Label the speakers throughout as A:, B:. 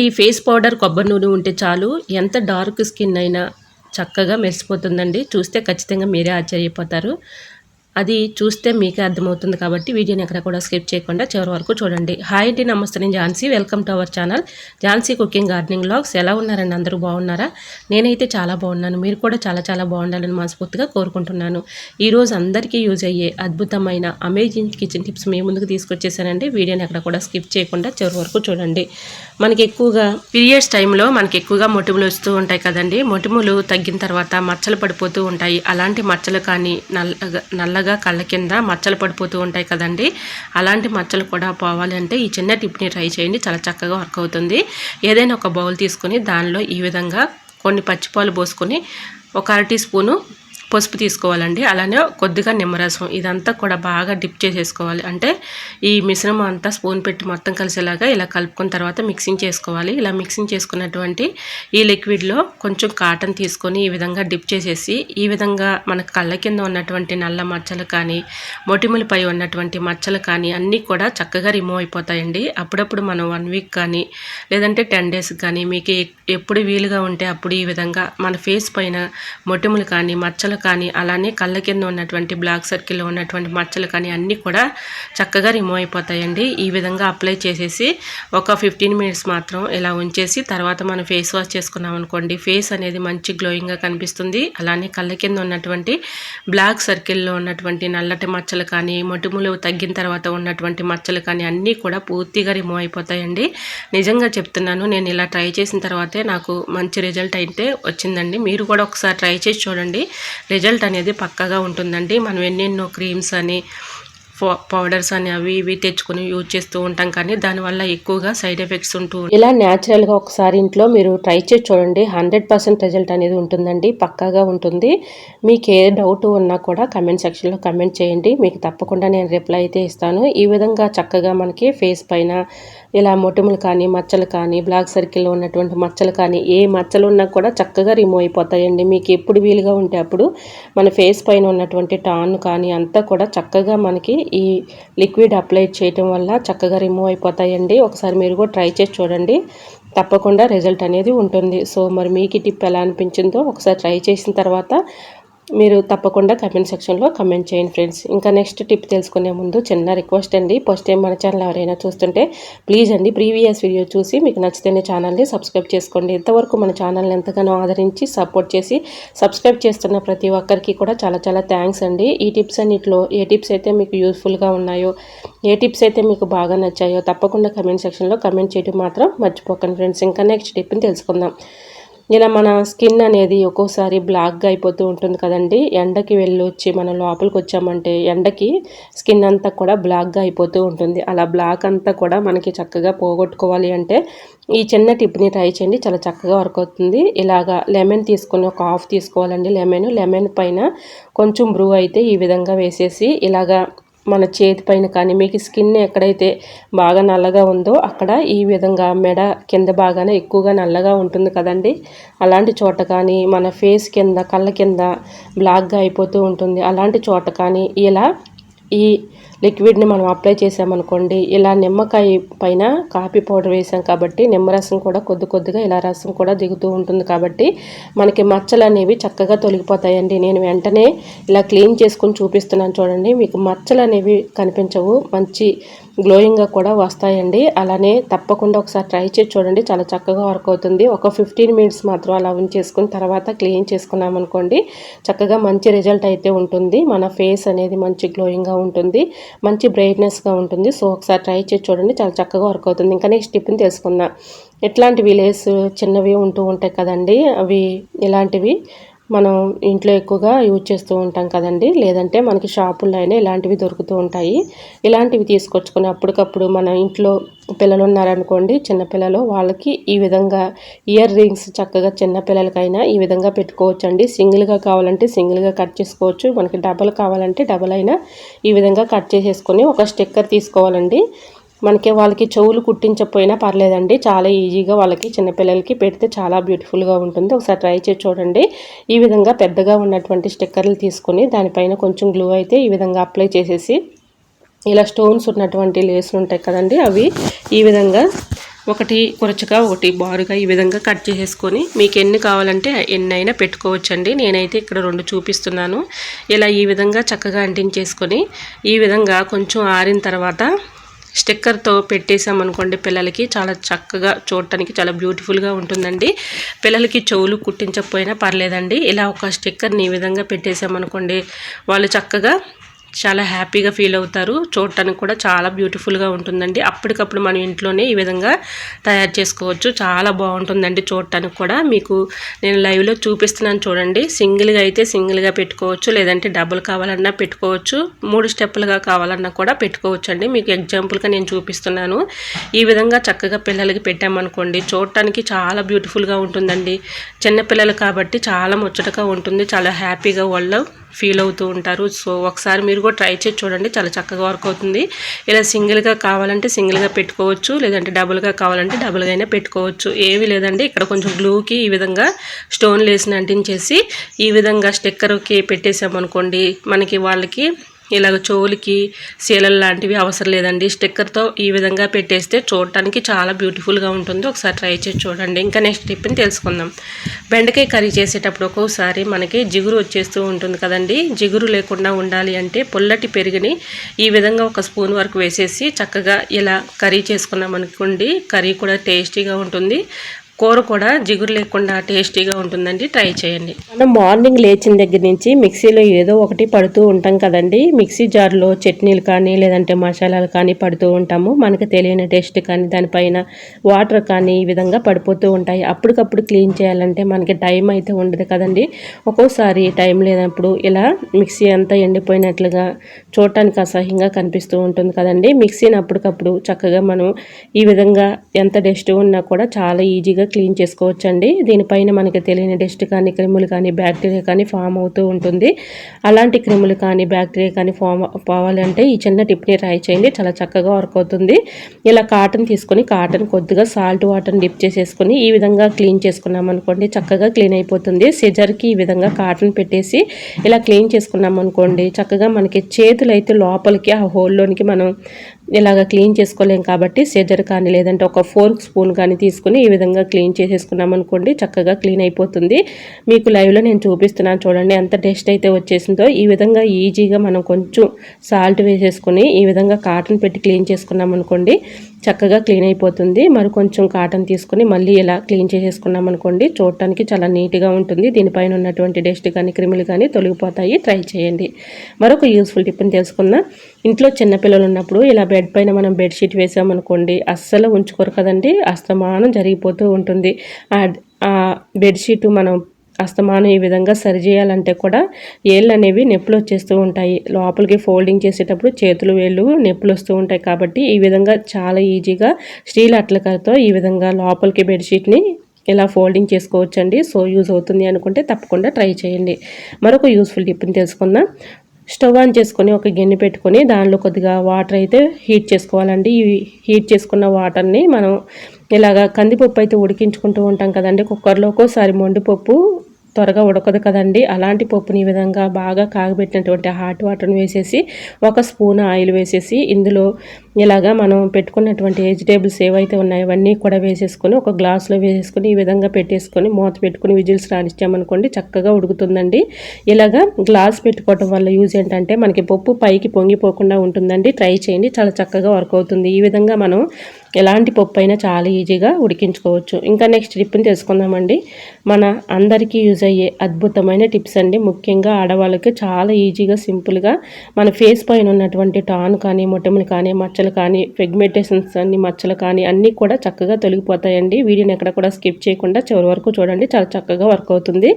A: ఈ face powder కొబ్బరి నూనె ఉంటే చాలు. ఎంత డార్క్ స్కిన్ అయినా చక్కగా మెరిసిపోతుందండి. చూస్తే ఖచ్చితంగా మీరే ఆశ్చర్యపోతారు. అది చూస్తే మీకే అర్థమవుతుంది కాబట్టి వీడియోని ఎక్కడ కూడా స్కిప్ చేయకుండా చివరి వరకు చూడండి. హాయ్ అండి నమస్తే. నేను Jhansi. Welcome to our channel. Jhansi cooking gardening blogs ఎలా ఉన్నారండి? అందరూ బాగున్నారా? నేనైతే చాలా బాగున్నాను. మీరు కూడా చాలా చాలా బాగుండాలని మనస్ఫూర్తిగా కోరుకుంటున్నాను. ఈరోజు అందరికీ యూజ్ అయ్యే అద్భుతమైన అమేజింగ్ కిచెన్ టిప్స్ మీ ముందుకు తీసుకొచ్చేసానండి. వీడియోని ఎక్కడ కూడా స్కిప్ చేయకుండా చివరి వరకు చూడండి. మనకి ఎక్కువగా పీరియడ్స్ టైంలో మనకి ఎక్కువగా మొటిములు వస్తూ ఉంటాయి కదండి. మొటిములు తగ్గిన తర్వాత మచ్చలు పడిపోతూ ఉంటాయి. అలాంటి మచ్చలు కానీ నల్లగా నల్ల నల్లగా కళ్ళ కింద మచ్చలు పడిపోతూ ఉంటాయి కదండి. అలాంటి మచ్చలు కూడా పోవాలి అంటే ఈ చిన్న టిప్ని ట్రై చేయండి. చాలా చక్కగా వర్క్ అవుతుంది. ఏదైనా ఒక బౌల్ తీసుకొని దానిలో ఈ విధంగా కొన్ని పచ్చిపాలు పోసుకొని ఒక అర టీ స్పూను పసుపు తీసుకోవాలండి అలానే కొద్దిగా నిమ్మరసం. ఇదంతా కూడా బాగా డిప్ చేసేసుకోవాలి. అంటే ఈ మిశ్రమం అంతా స్పూన్ పెట్టి మొత్తం కలిసేలాగా ఇలా కలుపుకున్న తర్వాత మిక్సింగ్ చేసుకోవాలి. ఇలా మిక్సింగ్ చేసుకున్నటువంటి ఈ లిక్విడ్లో కొంచెం కాటన్ తీసుకొని ఈ విధంగా డిప్ చేసేసి ఈ విధంగా మన కళ్ళ కింద ఉన్నటువంటి నల్ల మచ్చలు కానీ మొటిములపై ఉన్నటువంటి మచ్చలు కానీ అన్నీ కూడా చక్కగా రిమూవ్ అయిపోతాయండి. అప్పుడప్పుడు మనం వన్ వీక్ కానీ లేదంటే టెన్ డేస్ కానీ మీకు ఎప్పుడు వీలుగా ఉంటే అప్పుడు ఈ విధంగా మన ఫేస్ పైన మొటిములు కానీ మచ్చలు కానీ అలానే కళ్ళ కింద ఉన్నటువంటి బ్లాక్ సర్కిల్లో ఉన్నటువంటి మచ్చలు కానీ అన్నీ కూడా చక్కగా రిమూవ్ అయిపోతాయండి. ఈ విధంగా అప్లై చేసేసి ఒక ఫిఫ్టీన్ మినిట్స్ మాత్రం ఇలా ఉంచేసి తర్వాత మనం ఫేస్ వాష్ చేసుకున్నాం అనుకోండి ఫేస్ అనేది మంచి గ్లోయింగ్గా కనిపిస్తుంది. అలానే కళ్ళ కింద ఉన్నటువంటి బ్లాక్ సర్కిల్లో ఉన్నటువంటి నల్లటి మచ్చలు కానీ మొటిములు తగ్గిన తర్వాత ఉన్నటువంటి మచ్చలు కానీ అన్నీ కూడా పూర్తిగా రిమూవ్ అయిపోతాయండి. నిజంగా చెప్తున్నాను నేను ఇలా ట్రై చేసిన తర్వాతే నాకు మంచి రిజల్ట్ అయితే వచ్చిందండి. మీరు కూడా ఒకసారి ట్రై చేసి చూడండి. రిజల్ట్ అనేది పక్కగా ఉంటుందండి. మనం ఎన్నెన్నో క్రీమ్స్ అని పౌడర్స్ అని అవి ఇవి తెచ్చుకొని యూజ్ చేస్తూ ఉంటాం కానీ దానివల్ల ఎక్కువగా సైడ్ ఎఫెక్ట్స్ ఉంటూ ఇలా న్యాచురల్గా ఒకసారి ఇంట్లో మీరు ట్రై చేసి చూడండి. హండ్రెడ్ పర్సెంట్ రిజల్ట్ అనేది ఉంటుందండి. పక్కాగా ఉంటుంది. మీకు ఏ డౌట్ ఉన్నా కూడా కమెంట్ సెక్షన్లో కమెంట్ చేయండి. మీకు తప్పకుండా నేను రిప్లై అయితే ఇస్తాను. ఈ విధంగా చక్కగా మనకి ఫేస్ పైన ఇలా మొటిములు కానీ మచ్చలు కానీ బ్లాక్ సర్కిల్లో ఉన్నటువంటి మచ్చలు కానీ ఏ మచ్చలు ఉన్నా కూడా చక్కగా రిమూవ్ అయిపోతాయండి. మీకు ఎప్పుడు వీలుగా ఉంటే అప్పుడు మన ఫేస్ పైన ఉన్నటువంటి టాన్ కానీ అంతా కూడా చక్కగా మనకి ఈ లిక్విడ్ అప్లై చేయటం వల్ల చక్కగా రిమూవ్ అయిపోతాయండి. ఒకసారి మీరు కూడా ట్రై చేసి చూడండి. తప్పకుండా రిజల్ట్ అనేది ఉంటుంది. సో మరి మీకు ఈ టిప్ ఎలా అనిపించిందో ఒకసారి ట్రై చేసిన తర్వాత మీరు తప్పకుండా కమెంట్ సెక్షన్లో కమెంట్ చేయండి ఫ్రెండ్స్ ఇంకా నెక్స్ట్ టిప్ తెలుసుకునే ముందు చిన్న రిక్వెస్ట్ అండి. ఫస్ట్ టైం మన ఛానల్ ఎవరైనా చూస్తుంటే ప్లీజ్ అండి ప్రీవియస్ వీడియో చూసి మీకు నచ్చితేనే ఛానల్ని సబ్స్క్రైబ్ చేసుకోండి. ఇంతవరకు మన ఛానల్ని ఎంతగానో ఆదరించి సపోర్ట్ చేసి సబ్స్క్రైబ్ చేస్తున్న ప్రతి ఒక్కరికి కూడా చాలా చాలా థ్యాంక్స్ అండి. ఈ టిప్స్ అన్నింటిలో ఏ టిప్స్ అయితే మీకు యూస్ఫుల్గా ఉన్నాయో ఏ టిప్స్ అయితే మీకు బాగా నచ్చాయో తప్పకుండా కమెంట్ సెక్షన్లో కమెంట్ చేయడం మాత్రం మర్చిపోకండి ఫ్రెండ్స్ ఇంకా నెక్స్ట్ టిప్ని తెలుసుకుందాం. ఇలా మన స్కిన్ అనేది ఒక్కోసారి బ్లాక్గా అయిపోతూ ఉంటుంది కదండి. ఎండకి వెళ్ళి వచ్చి మనం లోపలికి వచ్చామంటే ఎండకి స్కిన్ అంతా కూడా బ్లాక్గా అయిపోతూ ఉంటుంది. అలా బ్లాక్ అంతా కూడా మనకి చక్కగా పోగొట్టుకోవాలి అంటే ఈ చిన్న టిప్ని ట్రై చేయండి. చాలా చక్కగా వర్క్ అవుతుంది. ఇలాగా లెమన్ తీసుకొని ఒక హాఫ్ తీసుకోవాలండి. లెమన్ లెమన్ పైన కొంచెం బ్రూ అయితే ఈ విధంగా వేసేసి ఇలాగా మన చేతి పైన కానీ మీకు స్కిన్ ఎక్కడైతే బాగా నల్లగా ఉందో అక్కడ ఈ విధంగా మెడ కింద బాగానే ఎక్కువగా నల్లగా ఉంటుంది కదండి. అలాంటి చోట కానీ మన ఫేస్ కింద కళ్ళ కింద బ్లాక్గా అయిపోతూ ఉంటుంది. అలాంటి చోట కానీ ఇలా ఈ లిక్విడ్ని మనం అప్లై చేసామనుకోండి ఇలా నిమ్మకాయ పైన కాఫీ పౌడర్ వేసాం కాబట్టి నిమ్మరసం కూడా కొద్ది కొద్దిగా ఇలా రసం కూడా దిగుతూ ఉంటుంది కాబట్టి మనకి మచ్చలు అనేవి చక్కగా తొలగిపోతాయండి. నేను వెంటనే ఇలా క్లీన్ చేసుకుని చూపిస్తున్నాను చూడండి మీకు మచ్చలు అనేవి కనిపించవు. మంచి గ్లోయింగ్గా కూడా వస్తాయండి. అలానే తప్పకుండా ఒకసారి ట్రై చేసి చూడండి. చాలా చక్కగా వర్క్ అవుతుంది. ఒక ఫిఫ్టీన్ మినిట్స్ మాత్రం అలా ఉంచేసుకుని తర్వాత క్లీన్ చేసుకున్నాం అనుకోండి చక్కగా మంచి రిజల్ట్ అయితే ఉంటుంది. మన ఫేస్ అనేది మంచి గ్లోయింగ్గా ఉంటుంది. మంచి బ్రైట్నెస్గా ఉంటుంది. సో ఒకసారి ట్రై చేసి చూడండి. చాలా చక్కగా వర్క్ అవుతుంది. ఇంకా నెక్స్ట్ టిప్ని తెలుసుకుందాం. ఎట్లాంటి విలేజ్ చిన్నవి ఉంటూ ఉంటాయి కదండి అవి ఇలాంటివి మనం ఇంట్లో ఎక్కువగా యూజ్ చేస్తూ ఉంటాం కదండి. లేదంటే మనకి షాపుల్లో అయినా ఇలాంటివి దొరుకుతూ ఉంటాయి. ఇలాంటివి తీసుకొచ్చుకొని అప్పటికప్పుడు మన ఇంట్లో పిల్లలు ఉన్నారనుకోండి చిన్నపిల్లలు వాళ్ళకి ఈ విధంగా ఇయర్ రింగ్స్ చక్కగా చిన్నపిల్లలకైనా ఈ విధంగా పెట్టుకోవచ్చు అండి సింగిల్గా కావాలంటే సింగిల్గా కట్ చేసుకోవచ్చు. మనకి డబల్ కావాలంటే డబల్ అయినా ఈ విధంగా కట్ చేసేసుకొని ఒక స్టిక్కర్ తీసుకోవాలండి. మనకి వాళ్ళకి చెవులు కుట్టించకపోయినా పర్లేదండి. చాలా ఈజీగా వాళ్ళకి చిన్నపిల్లలకి పెడితే చాలా బ్యూటిఫుల్గా ఉంటుంది. ఒకసారి ట్రై చేసి చూడండి. ఈ విధంగా పెద్దగా ఉన్నటువంటి స్టిక్కర్లు తీసుకొని దానిపైన కొంచెం గ్లూ అయితే ఈ విధంగా అప్లై చేసేసి ఇలా స్టోన్స్ ఉన్నటువంటి లేసులు ఉంటాయి కదండి అవి ఈ విధంగా ఒకటి కురచగా ఒకటి బారుగా ఈ విధంగా కట్ చేసేసుకొని మీకు ఎన్ని కావాలంటే ఎన్ని అయినా పెట్టుకోవచ్చండి. నేనైతే ఇక్కడ రెండు చూపిస్తున్నాను. ఇలా ఈ విధంగా చక్కగా అంటించేసుకొని ఈ విధంగా కొంచెం ఆరిన తర్వాత స్టిక్కర్తో పెట్టేసామనుకోండి పిల్లలకి చాలా చక్కగా చూడటానికి చాలా బ్యూటిఫుల్గా ఉంటుందండి. పిల్లలకి చెవులు కుట్టించకపోయినా పర్లేదండి. ఇలా ఒక స్టిక్కర్ని ఈ విధంగా పెట్టేసామనుకోండి వాళ్ళు చక్కగా చాలా హ్యాపీగా ఫీల్ అవుతారు. చూడటానికి కూడా చాలా బ్యూటిఫుల్గా ఉంటుందండి. అప్పటికప్పుడు మనం ఇంట్లోనే ఈ విధంగా తయారు చేసుకోవచ్చు. చాలా బాగుంటుందండి చూడటానికి కూడా. మీకు నేను లైవ్లో చూపిస్తున్నాను చూడండి. సింగిల్గా అయితే సింగిల్గా పెట్టుకోవచ్చు. లేదంటే డబుల్ కావాలన్నా పెట్టుకోవచ్చు. మూడు స్టెప్పులుగా కావాలన్నా కూడా పెట్టుకోవచ్చు అండి మీకు ఎగ్జాంపుల్గా నేను చూపిస్తున్నాను. ఈ విధంగా చక్కగా పిల్లలకి పెట్టామనుకోండి చూడటానికి చాలా బ్యూటిఫుల్గా ఉంటుందండి. చిన్నపిల్లలు కాబట్టి చాలా ముచ్చటగా ఉంటుంది. చాలా హ్యాపీగా వాళ్ళు ఫీల్ అవుతూ ఉంటారు. సో ఒకసారి మీరు కూడా ట్రై చేసి చూడండి. చాలా చక్కగా వర్క్ అవుతుంది. ఇలా సింగిల్గా కావాలంటే సింగిల్గా పెట్టుకోవచ్చు. లేదంటే డబుల్గా కావాలంటే డబుల్గా అయినా పెట్టుకోవచ్చు. ఏమీ లేదండి. ఇక్కడ కొంచెం గ్లూకి ఈ విధంగా స్టోన్ లేసిన అంటించేసి ఈ విధంగా స్టిక్కర్కి పెట్టేసామనుకోండి మనకి వాళ్ళకి ఇలాగ చెవులకి సీలలు లాంటివి అవసరం లేదండి. స్టిక్కర్తో ఈ విధంగా పెట్టేస్తే చూడటానికి చాలా బ్యూటిఫుల్గా ఉంటుంది. ఒకసారి ట్రై చేసి చూడండి. ఇంకా నెక్స్ట్ టిప్ని తెలుసుకుందాం. బెండకాయ కర్రీ చేసేటప్పుడు ఒక్కోసారి మనకి జిగురు వచ్చేస్తూ ఉంటుంది కదండి. జిగురు లేకుండా ఉండాలి అంటే పుల్లటి పెరుగుని ఈ విధంగా ఒక స్పూన్ వరకు వేసేసి చక్కగా ఇలా కర్రీ చేసుకున్నాం అనుకోండి కర్రీ కూడా టేస్టీగా ఉంటుంది. కూర కూడా జిగురు లేకుండా టేస్టీగా ఉంటుందండి. ట్రై చేయండి. మనం మార్నింగ్ లేచిన దగ్గర నుంచి మిక్సీలో ఏదో ఒకటి పడుతూ ఉంటాం కదండి. మిక్సీ జార్లో చట్నీలు కానీ లేదంటే మసాలాలు కానీ పడుతూ ఉంటాము. మనకు తెలియని టేస్ట్ కానీ దానిపైన వాటర్ కానీ ఈ విధంగా పడిపోతూ ఉంటాయి. అప్పటికప్పుడు క్లీన్ చేయాలంటే మనకి టైం అయితే ఉండదు కదండి. ఒక్కోసారి టైం లేనప్పుడు ఇలా మిక్సీ అంతా ఎండిపోయినట్లుగా చూడటానికి అసహ్యంగా కనిపిస్తూ ఉంటుంది కదండి. మిక్సీని అప్పటికప్పుడు చక్కగా మనం ఈ విధంగా ఎంత డస్ట్ ఉన్నా కూడా చాలా ఈజీగా క్లీన్ చేసుకోవచ్చండి. దీనిపైన మనకి తెలియని డస్ట్ కానీ క్రిములు కానీ బ్యాక్టీరియా కానీ ఫామ్ అవుతూ ఉంటుంది. అలాంటి క్రిములు కానీ బ్యాక్టీరియా కానీ ఫామ్ పోవాలంటే ఈ చిన్న టిప్ని ట్రై చేయండి. చాలా చక్కగా వర్క్ అవుతుంది. ఇలా కాటన్ తీసుకొని కాటన్ కొద్దిగా సాల్ట్ వాటర్ డిప్ చేసేసుకొని ఈ విధంగా క్లీన్ చేసుకున్నాం అనుకోండి చక్కగా క్లీన్ అయిపోతుంది. సిజర్కి ఈ విధంగా కాటన్ పెట్టేసి ఇలా క్లీన్ చేసుకున్నాం అనుకోండి చక్కగా మనకి చేతులు అయితే లోపలికి ఆ హోల్లోనికి మనం ఇలాగ క్లీన్ చేసుకోలేం కాబట్టి సెజర్ కానీ లేదంటే ఒక ఫోర్క్ స్పూన్ కానీ తీసుకుని ఈ విధంగా క్లీన్ చేసేసుకున్నాం అనుకోండి చక్కగా క్లీన్ అయిపోతుంది. మీకు లైవ్లో నేను చూపిస్తున్నాను చూడండి ఎంత టేస్ట్ అయితే వచ్చేసిందో. ఈ విధంగా ఈజీగా మనం కొంచెం సాల్ట్ వేసేసుకుని ఈ విధంగా కాటన్ పెట్టి క్లీన్ చేసుకున్నాం అనుకోండి చక్కగా క్లీన్ అయిపోతుంది. మరి కొంచెం కాటన్ తీసుకుని మళ్ళీ ఇలా క్లీన్ చేసేసుకున్నాం అనుకోండి చూడటానికి చాలా నీట్గా ఉంటుంది. దీనిపైన ఉన్నటువంటి డస్ట్ కానీ క్రిములు కానీ తొలగిపోతాయి. ట్రై చేయండి. మరొక యూస్ఫుల్ టిప్ని తెలుసుకుందాం. ఇంట్లో చిన్నపిల్లలు ఉన్నప్పుడు ఇలా బెడ్ పైన మనం బెడ్షీట్ వేసామనుకోండి అస్సలు ఉంచుకోరు కదండి. అస్తమానం జరిగిపోతూ ఉంటుంది. ఆ బెడ్షీట్ మనం అస్తమానం ఈ విధంగా సరి చేయాలంటే కూడా ఏళ్ళు అనేవి నొప్పులు వచ్చేస్తూ ఉంటాయి. లోపలికి ఫోల్డింగ్ చేసేటప్పుడు చేతులు వేళ్ళు నొప్పులు వస్తూ ఉంటాయి కాబట్టి ఈ విధంగా చాలా ఈజీగా స్టీల్ అట్లకలతో ఈ విధంగా లోపలికి బెడ్షీట్ని ఇలా ఫోల్డింగ్ చేసుకోవచ్చండి. సో యూజ్ అవుతుంది అనుకుంటే తప్పకుండా ట్రై చేయండి. మరొక యూస్ఫుల్ టిప్ని తెలుసుకుందాం. స్టవ్ ఆన్ చేసుకొని ఒక గిన్నె పెట్టుకొని దానిలో కొద్దిగా వాటర్ అయితే హీట్ చేసుకోవాలండి. ఈ హీట్ చేసుకున్న వాటర్ని మనం ఇలాగా కందిపప్పు అయితే ఉడికించుకుంటూ ఉంటాం కదండి. కుక్కర్లో ఒక్కోసారి మొండిపప్పు త్వరగా ఉడకదు కదండి. అలాంటి పప్పుని ఈ విధంగా బాగా కాగబెట్టినటువంటి హాట్ వాటర్ని వేసేసి ఒక స్పూన్ ఆయిల్ వేసేసి ఇందులో ఇలాగా మనం పెట్టుకున్నటువంటి వెజిటేబుల్స్ ఏవైతే ఉన్నాయో అవన్నీ కూడా వేసేసుకొని ఒక గ్లాస్లో వేసేసుకొని ఈ విధంగా పెట్టేసుకొని మూత పెట్టుకుని విజిల్స్ రానిచ్చామనుకోండి చక్కగా ఉడుకుతుందండి. ఇలాగా గ్లాస్ పెట్టుకోవడం వల్ల యూజ్ ఏంటంటే మనకి పప్పు పైకి పొంగిపోకుండా ఉంటుందండి. ట్రై చేయండి. చాలా చక్కగా వర్క్ అవుతుంది. ఈ విధంగా మనం ఎలాంటి పప్పు అయినా చాలా ఈజీగా ఉడికించుకోవచ్చు. ఇంకా నెక్స్ట్ టిప్ని తెలుసుకుందామండి. మన అందరికీ యూజ్ అయ్యే అద్భుతమైన టిప్స్ అండి. ముఖ్యంగా ఆడవాళ్ళకి చాలా ఈజీగా సింపుల్గా మన ఫేస్ పైన ఉన్నటువంటి టాన్ కానీ మొటములు కానీ మచ్చలు కానీ ఫెగ్మెంటేషన్స్ అన్ని మచ్చలు కానీ అన్నీ కూడా చక్కగా తొలగిపోతాయండి. వీడియోని ఎక్కడ కూడా స్కిప్ చేయకుండా చివరి వరకు చూడండి. చాలా చక్కగా వర్క్ అవుతుంది.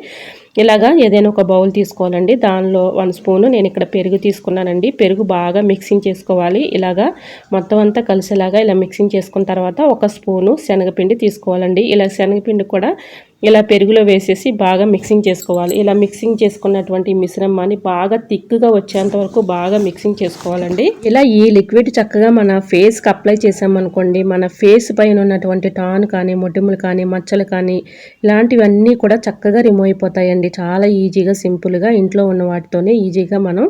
A: ఇలాగా ఏదైనా ఒక బౌల్ తీసుకోవాలండి. దానిలో వన్ స్పూను నేను ఇక్కడ పెరుగు తీసుకున్నానండి. పెరుగు బాగా మిక్సింగ్ చేసుకోవాలి. ఇలాగా మొత్తం అంతా కలిసేలాగా ఇలా మిక్సింగ్ చేసుకున్న తర్వాత ఒక స్పూను శనగపిండి తీసుకోవాలండి. ఇలా శనగపిండి కూడా ఇలా పెరుగులో వేసేసి బాగా మిక్సింగ్ చేసుకోవాలి. ఇలా మిక్సింగ్ చేసుకున్నటువంటి మిశ్రమాన్ని బాగా థిక్గా వచ్చేంత వరకు బాగా మిక్సింగ్ చేసుకోవాలండి. ఇలా ఈ లిక్విడ్ చక్కగా మన ఫేస్కి అప్లై చేసామనుకోండి మన ఫేస్ పైన ఉన్నటువంటి టాన్ కానీ మొటిములు కానీ మచ్చలు కానీ ఇలాంటివన్నీ కూడా చక్కగా రిమూవ్ అయిపోతాయండి. చాలా ఈజీగా సింపుల్గా ఇంట్లో ఉన్న వాటితోనే ఈజీగా మనం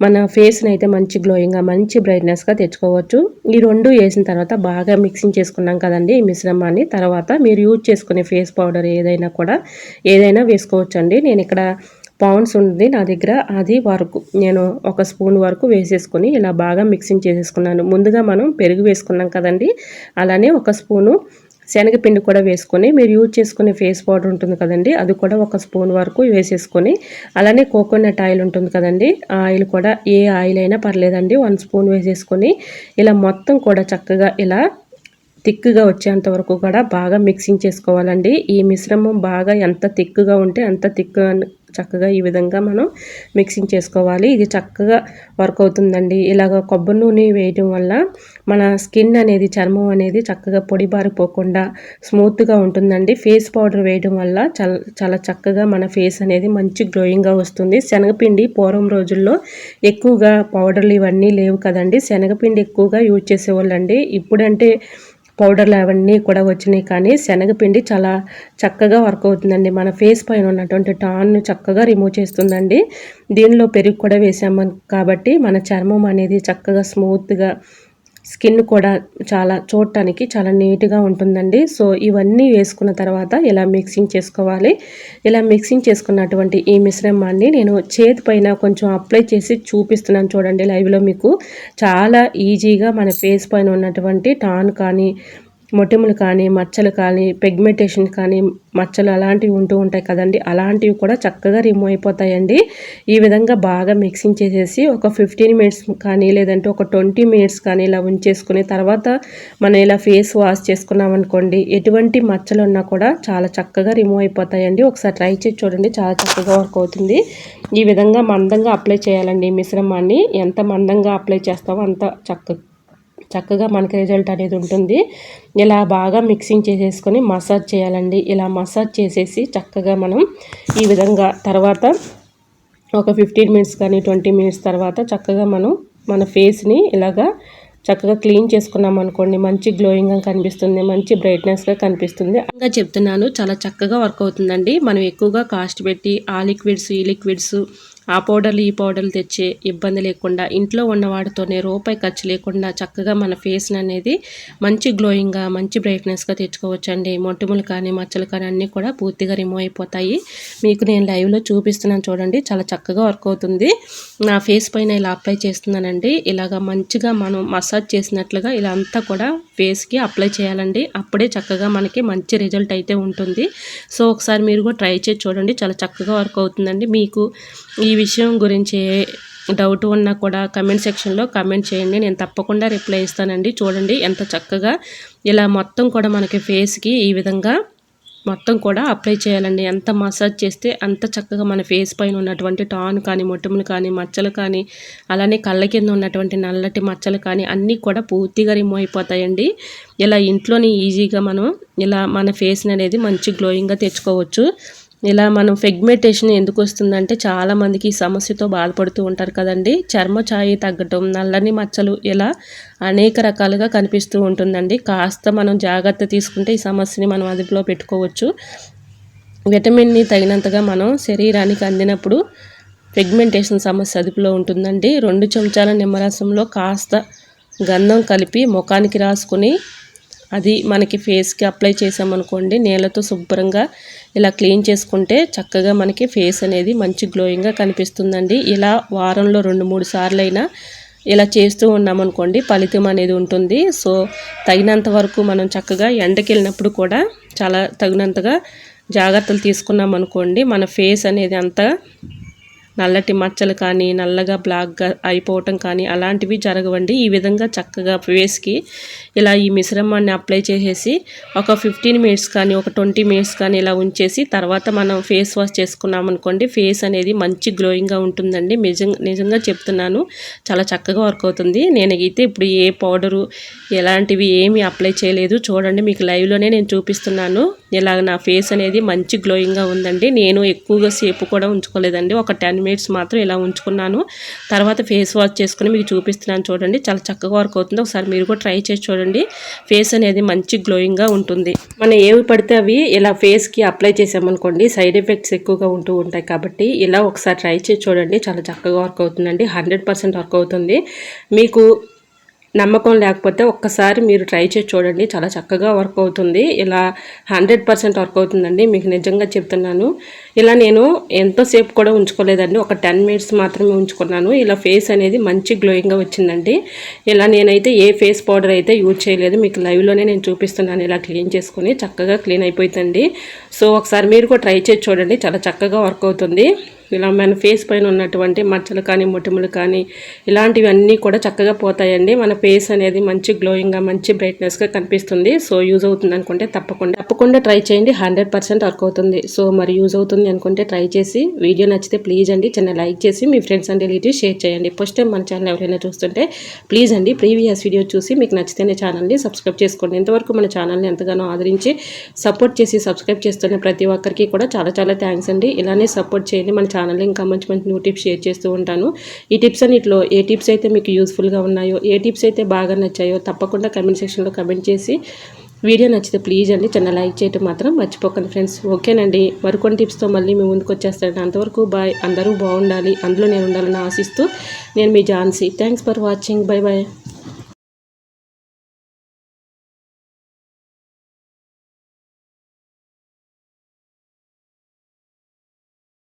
A: మన ఫేస్ని అయితే మంచి గ్లోయింగ్గా మంచి బ్రైట్నెస్గా తెచ్చుకోవచ్చు. ఈ రెండు వేసిన తర్వాత బాగా మిక్సింగ్ చేసుకున్నాం కదండి ఈ మిశ్రమాన్ని. తర్వాత మీరు యూజ్ చేసుకునే ఫేస్ పౌడర్ ఏదైనా కూడా ఏదైనా వేసుకోవచ్చండి. నేను ఇక్కడ పౌండ్స్ ఉంది నా దగ్గర. అది వరకు నేను ఒక స్పూన్ వరకు వేసేసుకొని ఇలా బాగా మిక్సింగ్ చేసేసుకున్నాను. ముందుగా మనం పెరుగు వేసుకున్నాం కదండి. అలానే ఒక స్పూను శనగపిండి కూడా వేసుకొని మీరు యూజ్ చేసుకునే ఫేస్ పౌడర్ ఉంటుంది కదండి అది కూడా ఒక స్పూన్ వరకు వేసేసుకొని అలానే కోకోనట్ ఆయిల్ ఉంటుంది కదండి ఆ ఆయిల్ కూడా ఏ ఆయిల్ అయినా పర్లేదండి వన్ స్పూన్ వేసేసుకొని ఇలా మొత్తం కూడా చక్కగా ఇలా థిక్గా వచ్చేంత వరకు కూడా బాగా మిక్సింగ్ చేసుకోవాలండి. ఈ మిశ్రమం బాగా ఎంత థిక్గా ఉంటే అంత థిక్ చక్కగా ఈ విధంగా మనం మిక్సింగ్ చేసుకోవాలి. ఇది చక్కగా వర్క్ అవుతుందండి. ఇలాగ కొబ్బరి నూనె వేయడం వల్ల మన స్కిన్ అనేది చర్మం అనేది చక్కగా పొడి బారిపోకుండా స్మూత్గా ఉంటుందండి. ఫేస్ పౌడర్ వేయడం వల్ల చాలా చాలా చక్కగా మన ఫేస్ అనేది మంచి గ్లోయింగ్గా వస్తుంది. శనగపిండి పూర్వం రోజుల్లో ఎక్కువగా పౌడర్లు ఇవన్నీ లేవు కదండి. శనగపిండి ఎక్కువగా యూజ్ చేసేవాళ్ళండి. ఇప్పుడంటే పౌడర్లు అవన్నీ కూడా వచ్చినాయి కానీ శనగపిండి చాలా చక్కగా వర్క్ అవుతుందండి. మన ఫేస్ పైన ఉన్నటువంటి టాన్ను చక్కగా రిమూవ్ చేస్తుందండి. దీనిలో పెరుగు కూడా వేసాము కాబట్టి మన చర్మం అనేది చక్కగా స్మూత్గా స్కిన్ కూడా చాలా చూడటానికి చాలా నీట్గా ఉంటుందండి. సో ఇవన్నీ వేసుకున్న తర్వాత ఇలా మిక్సింగ్ చేసుకోవాలి? ఇలా మిక్సింగ్ చేసుకున్నటువంటి ఈ మిశ్రమాన్ని నేను చేతి పైన కొంచెం అప్లై చేసి చూపిస్తున్నాను చూడండి లైవ్లో మీకు. చాలా ఈజీగా మన ఫేస్ పైన ఉన్నటువంటి టాన్ కానీ మొటిములు కానీ మచ్చలు కానీ పెగ్మెంటేషన్ కానీ మచ్చలు అలాంటివి ఉంటూ ఉంటాయి కదండి. అలాంటివి కూడా చక్కగా రిమూవ్ అయిపోతాయండి. ఈ విధంగా బాగా మిక్సింగ్ చేసేసి ఒక ఫిఫ్టీన్ మినిట్స్ కానీ లేదంటే ఒక ట్వంటీ మినిట్స్ కానీ ఇలా ఉంచేసుకుని తర్వాత మనం ఇలా ఫేస్ వాష్ చేసుకున్నాం అనుకోండి ఎటువంటి మచ్చలు ఉన్నా కూడా చాలా చక్కగా రిమూవ్ అయిపోతాయండి. ఒకసారి ట్రై చేసి చూడండి చాలా చక్కగా వర్క్ అవుతుంది. ఈ విధంగా మందంగా అప్లై చేయాలండి ఈ మిశ్రమాన్ని. ఎంత మందంగా అప్లై చేస్తామో అంత చక్కగా చక్కగా మనకి రిజల్ట్ అనేది ఉంటుంది. ఇలా బాగా మిక్సింగ్ చేసేసుకొని మసాజ్ చేయాలండి. ఇలా మసాజ్ చేసేసి చక్కగా మనం ఈ విధంగా తర్వాత ఒక ఫిఫ్టీన్ మినిట్స్ కానీ ట్వంటీ మినిట్స్ తర్వాత చక్కగా మనం మన ఫేస్ని ఇలాగా చక్కగా క్లీన్ చేసుకున్నాం అనుకోండి. మంచి గ్లోయింగ్గా కనిపిస్తుంది. మంచి బ్రైట్నెస్గా కనిపిస్తుంది. ఇంకా చెప్తున్నాను చాలా చక్కగా వర్క్ అవుతుందండి. మనం ఎక్కువగా కాస్ట్ పెట్టి ఆ లిక్విడ్స్ ఈ లిక్విడ్స్ ఆ పౌడర్లు ఈ పౌడర్లు తెచ్చే ఇబ్బంది లేకుండా ఇంట్లో ఉన్న వాటితోనే రూపాయి ఖర్చు లేకుండా చక్కగా మన ఫేస్ని అనేది మంచి గ్లోయింగ్గా మంచి బ్రైట్నెస్గా తెచ్చుకోవచ్చు అండి మొట్టుములు కానీ మచ్చలు కానీ అన్నీ కూడా పూర్తిగా రిమూవ్ అయిపోతాయి. మీకు నేను లైవ్లో చూపిస్తున్నాను చూడండి. చాలా చక్కగా వర్క్ అవుతుంది. నా ఫేస్ పైన ఇలా అప్లై చేస్తున్నానండి. ఇలాగ మంచిగా మనం మసాజ్ చేసినట్లుగా ఇలా అంతా కూడా ఫేస్కి అప్లై చేయాలండి. అప్పుడే చక్కగా మనకి మంచి రిజల్ట్ అయితే ఉంటుంది. సో ఒకసారి మీరు కూడా ట్రై చేసి చూడండి. చాలా చక్కగా వర్క్ అవుతుందండి. మీకు ఈ విషయం గురించి డౌట్ ఉన్నా కూడా కమెంట్ సెక్షన్లో కమెంట్ చేయండి. నేను తప్పకుండా రిప్లై ఇస్తానండి. చూడండి ఎంత చక్కగా ఇలా మొత్తం కూడా మనకి ఫేస్కి ఈ విధంగా మొత్తం కూడా అప్లై చేయాలండి. ఎంత మసాజ్ చేస్తే అంత చక్కగా మన ఫేస్ పైన ఉన్నటువంటి టాన్ కానీ మొట్టములు కానీ మచ్చలు కానీ అలానే కళ్ళ కింద ఉన్నటువంటి నల్లటి మచ్చలు కానీ అన్నీ కూడా పూర్తిగా రిమూవ్ అయిపోతాయండి. ఇలా ఇంట్లోనే ఈజీగా మనం ఇలా మన ఫేస్ని అనేది మంచి గ్లోయింగ్గా తెచ్చుకోవచ్చు. ఇలా మనం ఫెగ్మెంటేషన్ ఎందుకు వస్తుందంటే చాలామందికి ఈ సమస్యతో బాధపడుతూ ఉంటారు కదండి. చర్మ ఛాయి తగ్గటం నల్లని మచ్చలు ఇలా అనేక రకాలుగా కనిపిస్తూ ఉంటుందండి. కాస్త మనం జాగ్రత్త తీసుకుంటే ఈ సమస్యని మనం అదుపులో పెట్టుకోవచ్చు. విటమిన్ని తగినంతగా మనం శరీరానికి అందినప్పుడు ఫెగ్మెంటేషన్ సమస్య అదుపులో ఉంటుందండి. రెండు చెంచాల నిమ్మరసంలో కాస్త గంధం కలిపి ముఖానికి రాసుకొని అది మనకి ఫేస్కి అప్లై చేసామనుకోండి నీళ్ళతో శుభ్రంగా ఇలా క్లీన్ చేసుకుంటే చక్కగా మనకి ఫేస్ అనేది మంచి గ్లోయింగ్గా కనిపిస్తుందండి. ఇలా వారంలో రెండు మూడు సార్లు అయినా ఇలా చేస్తూ ఉన్నామనుకోండి ఫలితం అనేది ఉంటుంది. సో తగినంత వరకు మనం చక్కగా ఎండకి వెళ్ళినప్పుడు కూడా చాలా తగినంతగా జాగ్రత్తలు తీసుకున్నాం అనుకోండి మన ఫేస్ అనేది అంతా నల్లటి మచ్చలు కానీ నల్లగా బ్లాక్గా అయిపోవటం కానీ అలాంటివి జరగవండి. ఈ విధంగా చక్కగా ఫేస్కి ఇలా ఈ మిశ్రమాన్ని అప్లై చేసేసి ఒక ఫిఫ్టీన్ మినిట్స్ కానీ ఒక ట్వంటీ మినిట్స్ కానీ ఇలా ఉంచేసి తర్వాత మనం ఫేస్ వాష్ చేసుకున్నాం అనుకోండి ఫేస్ అనేది మంచి గ్లోయింగ్గా ఉంటుందండి. నిజంగా నిజంగా చెప్తున్నాను. చాలా చక్కగా వర్క్ అవుతుంది. నేను అయితే ఇప్పుడు ఏ పౌడరు ఎలాంటివి ఏమీ అప్లై చేయలేదు. చూడండి మీకు లైవ్లోనే నేను చూపిస్తున్నాను. ఇలాగ నా ఫేస్ అనేది మంచి గ్లోయింగ్గా ఉందండి. నేను ఎక్కువగా సేపు కూడా ఉంచుకోలేదండి. ఒక టెన్ మినిట్స్ మాత్రం ఇలా ఉంచుకున్నాను. తర్వాత ఫేస్ వాష్ చేసుకుని మీకు చూపిస్తున్నాను చూడండి. చాలా చక్కగా వర్క్ అవుతుంది. ఒకసారి మీరు కూడా ట్రై చేసి చూడండి. ఫేస్ అనేది మంచి గ్లోయింగ్గా ఉంటుంది. మనం ఏవి పడితే అవి ఇలా ఫేస్కి అప్లై చేసామనుకోండి సైడ్ ఎఫెక్ట్స్ ఎక్కువగా ఉంటూ ఉంటాయి కాబట్టి ఇలా ఒకసారి ట్రై చేసి చూడండి. చాలా చక్కగా వర్క్ అవుతుందండి. హండ్రెడ్ పర్సెంట్ వర్క్ అవుతుంది. మీకు నమ్మకం లేకపోతే ఒక్కసారి మీరు ట్రై చేసి చూడండి. చాలా చక్కగా వర్క్ అవుతుంది. ఇలా హండ్రెడ్ పర్సెంట్ వర్క్ అవుతుందండి. మీకు నిజంగా చెప్తున్నాను. ఇలా నేను ఎంతోసేపు కూడా ఉంచుకోలేదండి. ఒక టెన్ మినిట్స్ మాత్రమే ఉంచుకున్నాను. ఇలా ఫేస్ అనేది మంచి గ్లోయింగ్గా వచ్చిందండి. ఇలా నేనైతే ఏ ఫేస్ పౌడర్ అయితే యూజ్ చేయలేదు మీకు లైవ్లోనే నేను చూపిస్తున్నాను. ఇలా క్లీన్ చేసుకుని చక్కగా క్లీన్ అయిపోతుందండి సో ఒకసారి మీరు కూడా ట్రై చేసి చూడండి. చాలా చక్కగా వర్క్ అవుతుంది. ఇలా మన ఫేస్ పైన ఉన్నటువంటి మచ్చలు కానీ మొటిములు కానీ ఇలాంటివన్నీ కూడా చక్కగా పోతాయండి. మన ఫేస్ అనేది మంచి గ్లోయింగ్గా మంచి బ్రైట్నెస్గా కనిపిస్తుంది. సో యూజ్ అవుతుంది అనుకుంటే తప్పకుండా తప్పకుండా ట్రై చేయండి. హండ్రెడ్ పర్సెంట్ వర్క్ అవుతుంది. సో మరి యూజ్ అవుతుంది అనుకుంటే ట్రై చేసి. వీడియో నచ్చితే ప్లీజ్ అండి చిన్న లైక్ చేసి మీ ఫ్రెండ్స్ అండ్ రిలేటివ్స్ షేర్ చేయండి. ఫస్ట్ టైం మన ఛానల్ ఎవరైనా చూస్తుంటే ప్లీజ్ అండి ప్రీవియస్ వీడియో చూసి మీకు నచ్చితేనే ఛానల్ని సబ్స్క్రైబ్ చేసుకోండి. ఇంతవరకు మన ఛానల్ని ఎంతగానో ఆదరించి సపోర్ట్ చేసి సబ్స్క్రైబ్ చేస్తున్న ప్రతి ఒక్కరికి కూడా చాలా చాలా థ్యాంక్స్ అండి. ఇలానే సపోర్ట్ చేయండి మన ఛానల్ ఇంకా మంచి మంచి న్యూ టిప్స్ షేర్ చేస్తూ ఉంటాను. ఈ టిప్స్ అన్నిటిలో ఏ టిప్స్ అయితే మీకు యూస్ఫుల్గా ఉన్నాయో ఏ టిప్స్ అయితే బాగా నచ్చాయో తప్పకుండా కమెంట్ సెక్షన్లో కమెంట్ చేసి వీడియో నచ్చితే ప్లీజ్ అండి చిన్న లైక్ చేయటం మాత్రం మర్చిపోకండి ఫ్రెండ్స్. ఓకేనండి మరికొన్ని టిప్స్తో మళ్ళీ మేము ముందుకు వచ్చేస్తాను అంతవరకు బాయ్ అందరూ బాగుండాలి అందులో నేను ఉండాలని ఆశిస్తూ నేను మీ Jhansi. Thanks for watching bye bye